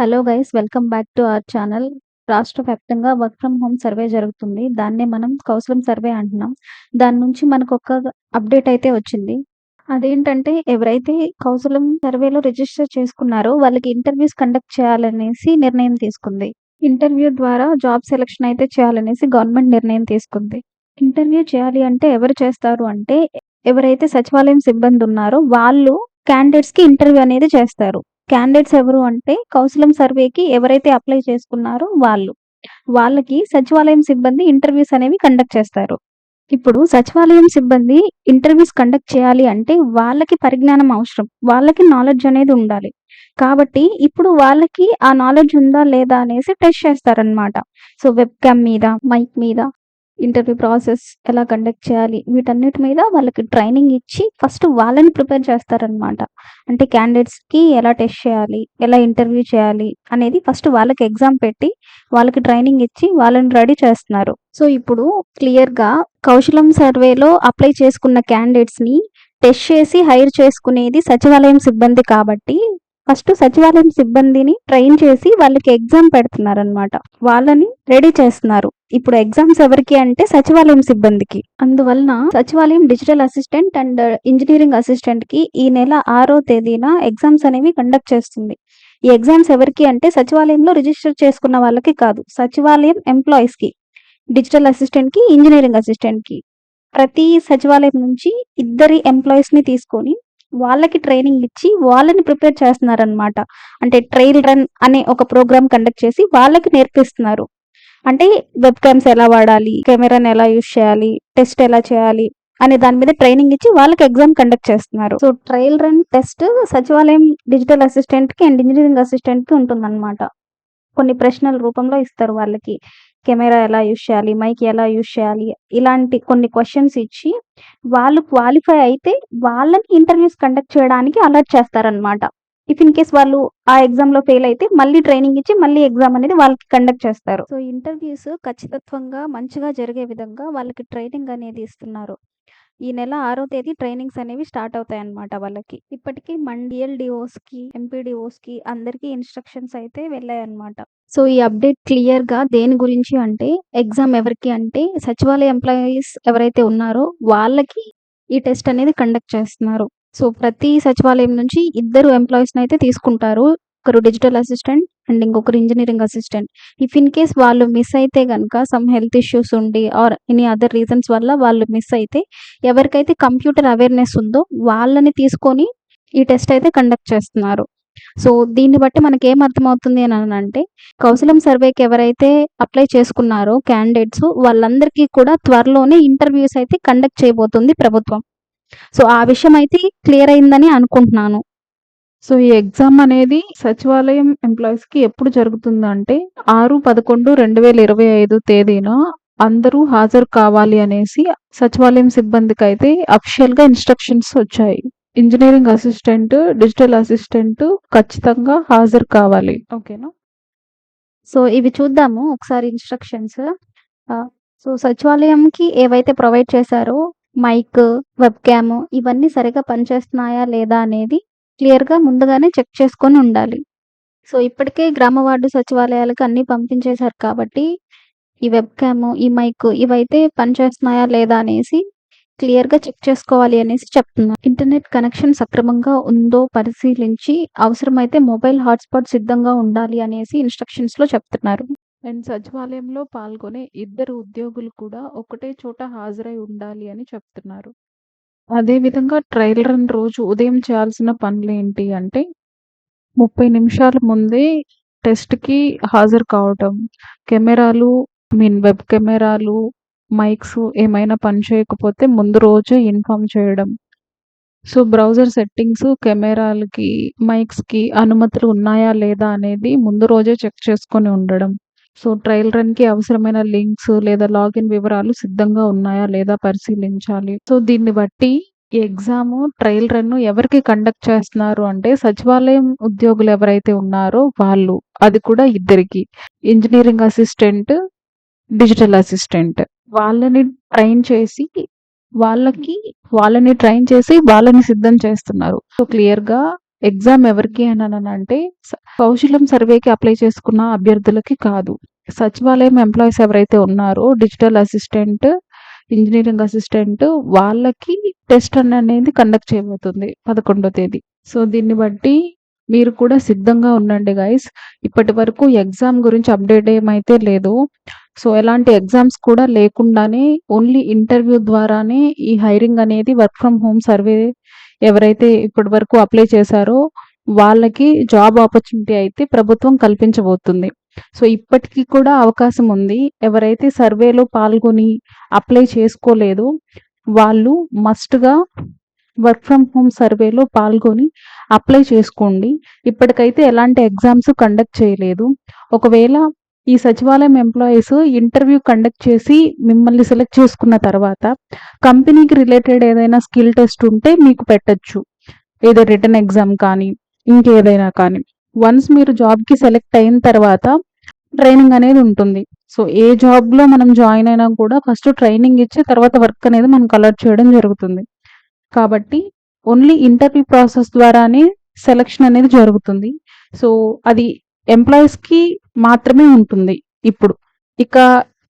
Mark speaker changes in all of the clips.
Speaker 1: Hello guys welcome back to our channel రాష్ట్ర వ్యాప్తంగా work from home survey జరుగుతుంది. దాన్నే మనం కౌశలం సర్వే అంటున్నాం. దాని నుంచి మనకు ఒక అప్డేట్ అయితే వచ్చింది. అదేంటంటే ఎవరైతే కౌశలం సర్వేలో రిజిస్టర్ చేసుకున్నారో వాళ్ళకి ఇంటర్వ్యూస్ కండక్ట్ చేయాలనేసి నిర్ణయం తీసుకుంది. ఇంటర్వ్యూ ద్వారా జాబ్ సెలక్షన్ అయితే చేయాలనేసి గవర్నమెంట్ నిర్ణయం తీసుకుంది. ఇంటర్వ్యూ చేయాలి అంటే ఎవరు చేస్తారు అంటే ఎవరైతే సచివాలయం సిబ్బంది ఉన్నారో వాళ్ళు క్యాండిడేట్స్కి ఇంటర్వ్యూ అనేది చేస్తారు. క్యాండిడేట్స్ ఎవరు అంటే కౌశలం సర్వేకి ఎవరైతే అప్లై చేసుకున్నారో వాళ్ళు. వాళ్ళకి సచివాలయం సిబ్బంది ఇంటర్వ్యూస్ అనేవి కండక్ట్ చేస్తారు. ఇప్పుడు సచివాలయం సిబ్బంది ఇంటర్వ్యూస్ కండక్ట్ చేయాలి అంటే వాళ్ళకి పరిజ్ఞానం అవసరం. వాళ్ళకి నాలెడ్జ్ అనేది ఉండాలి. కాబట్టి ఇప్పుడు వాళ్ళకి ఆ నాలెడ్జ్ ఉందా లేదా అనేసి టెస్ట్ చేస్తారనమాట సో వెబ్ క్యామ్ మీద మైక్ మీద ఇంటర్వ్యూ ప్రాసెస్ ఎలా కండక్ట్ చేయాలి? వీటన్నిటి మీద వాళ్ళకి ట్రైనింగ్ ఇచ్చి ఫస్ట్ వాళ్ళని ప్రిపేర్ చేస్తారనమాట అంటే క్యాండిడేట్స్కి ఎలా టెస్ట్ చేయాలి? ఎలా ఇంటర్వ్యూ చేయాలి? అనేది ఫస్ట్ వాళ్ళకి ఎగ్జామ్ పెట్టి వాళ్ళకి ట్రైనింగ్ ఇచ్చి వాళ్ళని రెడీ చేస్తున్నారు. సో ఇప్పుడు క్లియర్గా కౌశలం సర్వేలో అప్లై చేసుకున్న క్యాండిడేట్స్ని టెస్ట్ చేసి హైర్ చేసుకునేది సచివాలయం సిబ్బంది కాబట్టి ఫస్ట్ సచివాలయం సిబ్బందిని ట్రైన్ చేసి వాళ్ళకి ఎగ్జామ్ పెడుతున్నారు అనమాట వాళ్ళని రెడీ చేస్తున్నారు. ఇప్పుడు ఎగ్జామ్స్ ఎవరికి అంటే సచివాలయం సిబ్బందికి. అందువలన సచివాలయం డిజిటల్ అసిస్టెంట్ అండ్ ఇంజనీరింగ్ అసిస్టెంట్కి ఈ నెల ఆరో తేదీన ఎగ్జామ్స్ అనేవి కండక్ట్ చేస్తుంది. ఈ ఎగ్జామ్స్ ఎవరికి అంటే సచివాలయంలో రిజిస్టర్ చేసుకున్న వాళ్ళకి కాదు సచివాలయం ఎంప్లాయీస్కి డిజిటల్ అసిస్టెంట్కి ఇంజనీరింగ్ అసిస్టెంట్కి. ప్రతి సచివాలయం నుంచి ఇద్దరి ఎంప్లాయీస్ని తీసుకొని వాళ్ళకి ట్రైనింగ్ ఇచ్చి వాళ్ళని ప్రిపేర్ చేస్తున్నారనమాట అంటే ట్రైల్ రన్ అనే ఒక ప్రోగ్రామ్ కండక్ట్ చేసి వాళ్ళకి నేర్పిస్తున్నారు. అంటే వెబ్ క్యామ్స్ ఎలా వాడాలి కెమెరాని ఎలా యూజ్ చేయాలి టెస్ట్ ఎలా చేయాలి అనే దాని మీద ట్రైనింగ్ ఇచ్చి వాళ్ళకి ఎగ్జామ్ కండక్ట్ చేస్తున్నారు. సో ట్రయల్ రన్ టెస్ట్ సచివాలయం డిజిటల్ అసిస్టెంట్కి అండ్ ఇంజనీరింగ్ అసిస్టెంట్కి ఉంటుందన్నమాట. కొన్ని ప్రశ్నల రూపంలో ఇస్తారు వాళ్ళకి. కెమెరా ఎలా యూజ్ చేయాలి మైక్ ఎలా యూజ్ చేయాలి ఇలాంటి కొన్ని క్వశ్చన్స్ ఇచ్చి వాళ్ళు క్వాలిఫై అయితే వాళ్ళని ఇంటర్వ్యూస్ కండక్ట్ చేయడానికి అలర్ట్ చేస్తారనమాట ఇఫ్ ఇన్ కేస్ వాళ్ళు ఆ ఎగ్జామ్లో ఫెయిల్ అయితే మళ్ళీ ట్రైనింగ్ ఇచ్చి మళ్ళీ ఎగ్జామ్ అనేది వాళ్ళకి కండక్ట్ చేస్తారు. సో ఇంటర్వ్యూస్ ఖచ్చితత్వంగా మంచిగా జరిగే విధంగా వాళ్ళకి ట్రైనింగ్ అనేది ఇస్తున్నారు. ఈ నెల ఆరో తేదీ ట్రైనింగ్స్ అనేవి స్టార్ట్ అవుతాయి అన్నమాట వాళ్ళకి. ఇప్పటికీ మండియల్ డిఓస్కి ఎంపీడిఓస్కి అందరికి ఇన్స్ట్రక్షన్స్ అయితే వెళ్ళాయి అన్నమాట సో ఈ అప్డేట్ క్లియర్గా దేని గురించి అంటే ఎగ్జామ్ ఎవరికి అంటే సచివాలయ ఎంప్లాయీస్ ఎవరైతే ఉన్నారో వాళ్ళకి ఈ టెస్ట్ అనేది కండక్ట్ చేస్తున్నారు. సో ప్రతి సచివాలయం నుంచి ఇద్దరు ఎంప్లాయీస్ని అయితే తీసుకుంటారు. ఒకరు డిజిటల్ అసిస్టెంట్ అండ్ ఇంకొకరు engineering assistant if in case వాళ్ళు మిస్ అయితే కనుక సమ్ హెల్త్ ఇష్యూస్ ఉండి ఆర్ ఎనీ అదర్ రీజన్స్ వల్ల వాళ్ళు మిస్ అయితే ఎవరికైతే కంప్యూటర్ అవేర్నెస్ ఉందో వాళ్ళని తీసుకొని ఈ టెస్ట్ అయితే కండక్ట్ చేస్తున్నారు. సో దీన్ని బట్టి మనకి ఏం అర్థమవుతుంది అని అంటే కౌశలం సర్వేకి ఎవరైతే అప్లై చేసుకున్నారో క్యాండిడేట్స్ వాళ్ళందరికీ కూడా త్వరలోనే ఇంటర్వ్యూస్ అయితే కండక్ట్ చేయబోతుంది ప్రభుత్వం. సో ఆ విషయం అయితే క్లియర్ అయిందని అనుకుంటున్నాను.
Speaker 2: సో ఈ ఎగ్జామ్ అనేది సచివాలయం ఎంప్లాయీస్కి ఎప్పుడు జరుగుతుందంటే ఆరు పదకొండు రెండు వేల ఇరవై ఐదు తేదీన అందరూ హాజరు కావాలి అనేసి సచివాలయం సిబ్బందికి అయితే అఫిషియల్గా ఇన్స్ట్రక్షన్స్ వచ్చాయి. ఇంజనీరింగ్ అసిస్టెంట్ డిజిటల్ అసిస్టెంట్ ఖచ్చితంగా హాజరు కావాలి. ఓకేనా
Speaker 1: సో ఇవి చూద్దాము ఒకసారి ఇన్స్ట్రక్షన్స్ సో సచివాలయంకి ఏవైతే ప్రొవైడ్ చేశారో మైక్ వెబ్ క్యామ్ ఇవన్నీ సరిగా పనిచేస్తున్నాయా లేదా అనేది క్లియర్గా ముందుగానే చెక్ చేసుకొని ఉండాలి. సో ఇప్పటికే గ్రామ వార్డు సచివాలయాలకు అన్నీ పంపించేశారు కాబట్టి ఈ వెబ్ క్యామ్ ఈ మైక్ ఇవైతే పనిచేస్తున్నాయా లేదా అనేసి క్లియర్గా చెక్ చేసుకోవాలి అనేసి చెప్తున్నారు ఇంటర్నెట్ కనెక్షన్ సక్రమంగా ఉందో పరిశీలించి అవసరమైతే మొబైల్ హాట్స్పాట్ సిద్ధంగా ఉండాలి అనేసి ఇన్స్ట్రక్షన్స్లో చెప్తున్నారు.
Speaker 2: అండ్ సచివాలయంలో పాల్గొనే ఇద్దరు ఉద్యోగులు కూడా ఒకటే చోట హాజరై ఉండాలి అని చెప్తున్నారు. అదేవిధంగా ట్రయల్ రన్ రోజు ఉదయం చేయాల్సిన పనులు ఏంటి అంటే ముప్పై నిమిషాల ముందే టెస్ట్కి హాజరు కావటం కెమెరాలు మీన్ వెబ్ కెమెరాలు మైక్స్ ఏమైనా పని చేయకపోతే ముందు రోజు ఇన్ఫామ్ చేయడం. సో బ్రౌజర్ సెట్టింగ్స్ కెమెరాలకి మైక్స్కి అనుమతులు ఉన్నాయా లేదా అనేది ముందు రోజే చెక్ చేసుకొని ఉండడం. సో ట్రయల్ రన్కి అవసరమైన లింక్స్ లేదా లాగిన్ వివరాలు సిద్ధంగా ఉన్నాయా లేదా పరిశీలించాలి. సో దీన్ని బట్టి ఈ ఎగ్జామ్ ట్రయల్ రన్ ఎవరికి కండక్ట్ చేస్తున్నారు అంటే సచివాలయం ఉద్యోగులు ఎవరైతే ఉన్నారో వాళ్ళు అది కూడా ఇద్దరికి. Engineering assistant digital assistant. వాళ్ళని ట్రైన్ చేసి వాళ్ళకి వాళ్ళని ట్రైన్ చేసి వాళ్ళని సిద్ధం చేస్తున్నారు. సో క్లియర్గా ఎగ్జామ్ ఎవరికి అని అంటే కౌశలం సర్వేకి అప్లై చేసుకున్న అభ్యర్థులకి కాదు. సచివాలయం ఎంప్లాయీస్ ఎవరైతే ఉన్నారో డిజిటల్ అసిస్టెంట్, ఇంజనీరింగ్ అసిస్టెంట్ వాళ్ళకి టెస్ట్ అనేది కండక్ట్ చేయబోతుంది 11 తేదీ. సో, దీన్ని బట్టి మీరు కూడా సిద్ధంగా ఉండండి గైస్. ఇప్పటి వరకు ఎగ్జామ్ గురించి అప్డేట్ ఏమైతే లేదు. సో, ఎలాంటి ఎగ్జామ్స్ కూడా లేకుండానే ఓన్లీ ఇంటర్వ్యూ ద్వారానే ఈ హైరింగ్ అనేది వర్క్ ఫ్రమ్ హోమ్ సర్వే ఎవరైతే ఇప్పటి వరకు అప్లై చేశారో వాళ్ళకి జాబ్ ఆపర్చునిటీ అయితే ప్రభుత్వం కల్పించబోతుంది. సో, ఇప్పటికీ కూడా అవకాశం ఉంది. ఎవరైతే సర్వేలో పాల్గొని అప్లై చేసుకోలేదో వాళ్ళు మస్ట్‌గా వర్క్ ఫ్రమ్ హోమ్ సర్వేలో పాల్గొని అప్లై చేసుకోండి. ఇప్పటికైతే ఎలాంటి ఎగ్జామ్స్ కండక్ట్ చేయలేదు. ఒకవేళ ఈ సచివాలయం ఎంప్లాయీస్ ఇంటర్వ్యూ కండక్ట్ చేసి మిమ్మల్ని సెలెక్ట్ చేసుకున్న తర్వాత కంపెనీకి రిలేటెడ్ ఏదైనా స్కిల్ టెస్ట్ ఉంటే మీకు పెట్టొచ్చు. ఏదో రిటర్న్ ఎగ్జామ్ కానీ, ఇంకేదైనా కానీ. వన్స్ మీరు జాబ్‌కి సెలెక్ట్ అయిన తర్వాత ట్రైనింగ్ అనేది ఉంటుంది. సో, ఏ జాబ్‌లో మనం జాయిన్ అయినా కూడా ఫస్ట్ ట్రైనింగ్ ఇచ్చి తర్వాత వర్క్ అనేది మనకు కలర్ చేయడం జరుగుతుంది. కాబట్టి ఓన్లీ ఇంటర్వ్యూ ప్రాసెస్ ద్వారానే సెలక్షన్ అనేది జరుగుతుంది. సో, అది ఎంప్లాయీస్‌కి మాత్రమే ఉంటుంది ఇప్పుడు. ఇక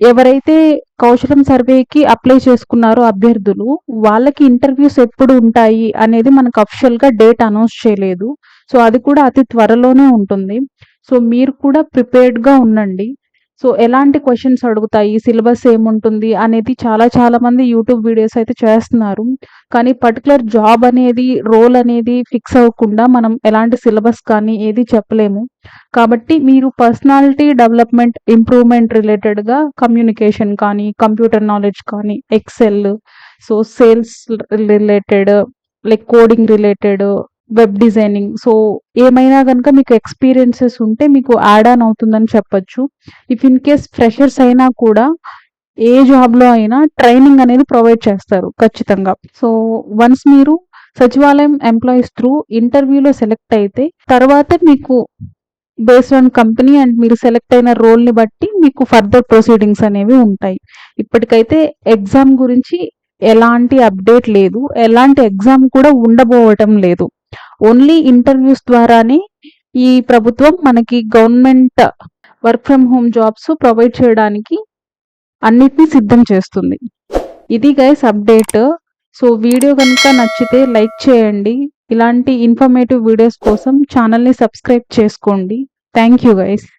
Speaker 2: ఎవరైతే కౌశలం సర్వేకి అప్లై చేసుకున్నారో అభ్యర్థులు వాళ్ళకి ఇంటర్వ్యూస్ ఎప్పుడు ఉంటాయి అనేది మనకు అఫిషియల్‌గా డేట్ అనౌన్స్ చేయలేదు. సో, అది కూడా అతి త్వరలోనే ఉంటుంది. సో, మీరు కూడా ప్రిపేర్డ్‌గా ఉండండి. సో, ఎలాంటి క్వశ్చన్స్ అడుగుతాయి, సిలబస్ ఏముంటుంది అనేది చాలా చాలా మంది యూట్యూబ్ వీడియోస్ అయితే చేస్తున్నారు. కానీ పర్టికులర్ జాబ్ అనేది, రోల్ అనేది ఫిక్స్ అవ్వకుండా మనం ఎలాంటి సిలబస్ కానీ ఏది చెప్పలేము. కాబట్టి మీరు పర్సనాలిటీ డెవలప్‌మెంట్, ఇంప్రూవ్‌మెంట్ రిలేటెడ్‌గా కమ్యూనికేషన్ కానీ, కంప్యూటర్ నాలెడ్జ్ కానీ, Excel, so sales related, like coding related, web designing so, ఏమైనా కనుక మీకు ఎక్స్‌పీరియన్సెస్ ఉంటే మీకు యాడ్ ఆన్ అవుతుందని చెప్పొచ్చు. ఇఫ్ ఇన్ కేస్ ఫ్రెషర్స్ అయినా కూడా ఏ జాబ్‌లో అయినా ట్రైనింగ్ అనేది ప్రొవైడ్ చేస్తారు ఖచ్చితంగా. సో, వన్స్ మీరు సచివాలయం ఎంప్లాయీస్ త్రూ ఇంటర్వ్యూలో సెలెక్ట్ అయితే తర్వాత మీకు బేస్డ్ ఆన్ కంపెనీ అండ్ మీరు సెలెక్ట్ అయిన రోల్‌ని బట్టి మీకు ఫర్దర్ ప్రొసీడింగ్స్ అనేవి ఉంటాయి. ఇప్పటికైతే ఎగ్జామ్ గురించి ఎలాంటి అప్డేట్ లేదు. ఎలాంటి ఎగ్జామ్ కూడా ఉండబోవటం లేదు. ఓన్లీ ఇంటర్వ్యూస్ ద్వారానే ఈ ప్రభుత్వం మనకి government work from home jobs provide చేయడానికి అన్నిటిని సిద్ధం చేస్తుంది. ఇది గైస్ అప్డేట్. సో, వీడియో కనుక నచ్చితే లైక్ చేయండి. ఇలాంటి ఇన్ఫర్మేటివ్ వీడియోస్ కోసం ఛానల్ని సబ్స్క్రైబ్ చేసుకోండి. Thank you guys.